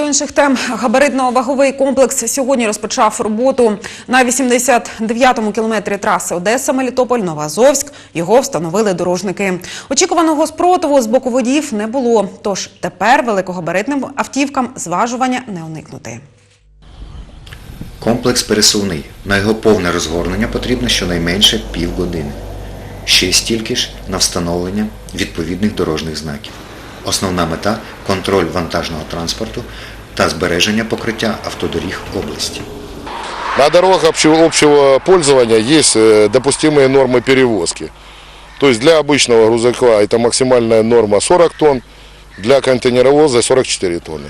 інших тем габаритно-ваговий комплекс сьогодні розпочав роботу на 89-му кілометрі траси Одеса-Мелітополь Новоазовськ. Його встановили дорожники. Очікуваного спротиву з боку водіїв не було. Тож тепер великогабаритним автівкам зважування не уникнути. Комплекс пересувний. На його повне розгорнення потрібно щонайменше півгодини. Ще й стільки ж на встановлення відповідних дорожніх знаків. Основна мета – контроль вантажного транспорту та збереження покриття автодоріг області. На дорогах общего, общего пользования есть э, допустимые нормы перевозки. То есть для обычного грузовика это максимальная норма 40 тонн, для контейнеровоза 44 тонны.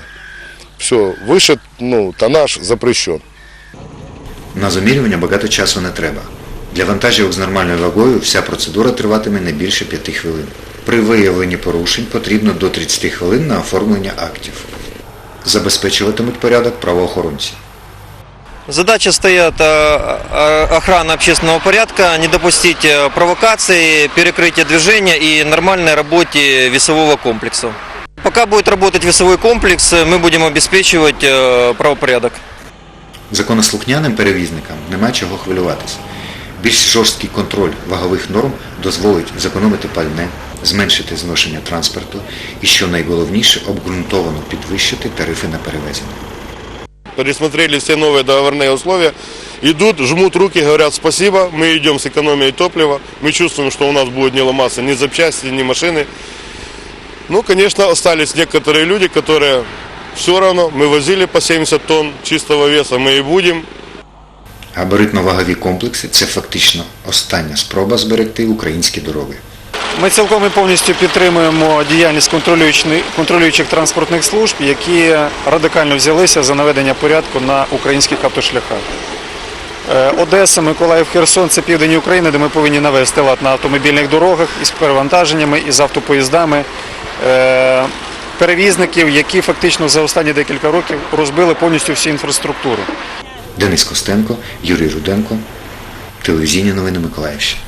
Все, выше ну, тоннаж запрещен. На замірювання багато часу не треба. Для вантажівок з нормальною вагою вся процедура триватиме не більше 5 хвилин. При виявленні порушень потрібно до 30 хвилин на оформлення актів. Забезпечуватимуть порядок правоохоронці. Задача стоит э, э, охрана общественного порядка, не допустить э, провокаций, перекрытия движения и нормальной работе весового комплекса. Пока будет работать весовой комплекс, э, мы будем обеспечивать э, правопорядок. Законослухняним перевізникам нема чого хвилюватися. Більш жорсткий контроль вагових норм дозволить зекономити пальне, зменшити зношення транспорту і, що найголовніше, обґрунтовано підвищити тарифи на перевезення. Пересмотрели все новые договорные условия. Идут, жмут руки, говорят спасибо, мы идем с экономией топлива. Мы чувствуем, что у нас будет не ломаться ни запчасти, ни машины. Ну, конечно, остались некоторые люди, которые все равно, мы возили по 70 тонн чистого веса, мы и будем. Габаритно-вагові комплекси – це фактично остання спроба зберегти українські дороги. Ми цілком і повністю підтримуємо діяльність контролюючих транспортних служб, які радикально взялися за наведення порядку на українських автошляхах. Е, Одеса, Миколаїв, Херсон це південь України, де ми повинні навести лад на автомобільних дорогах із перевантаженнями, із автопоїздами. Е, Перевізників, які фактично за останні декілька років розбили повністю всю інфраструктуру. Денис Костенко, Юрій Руденко, телевізійні новини Миколаївщини.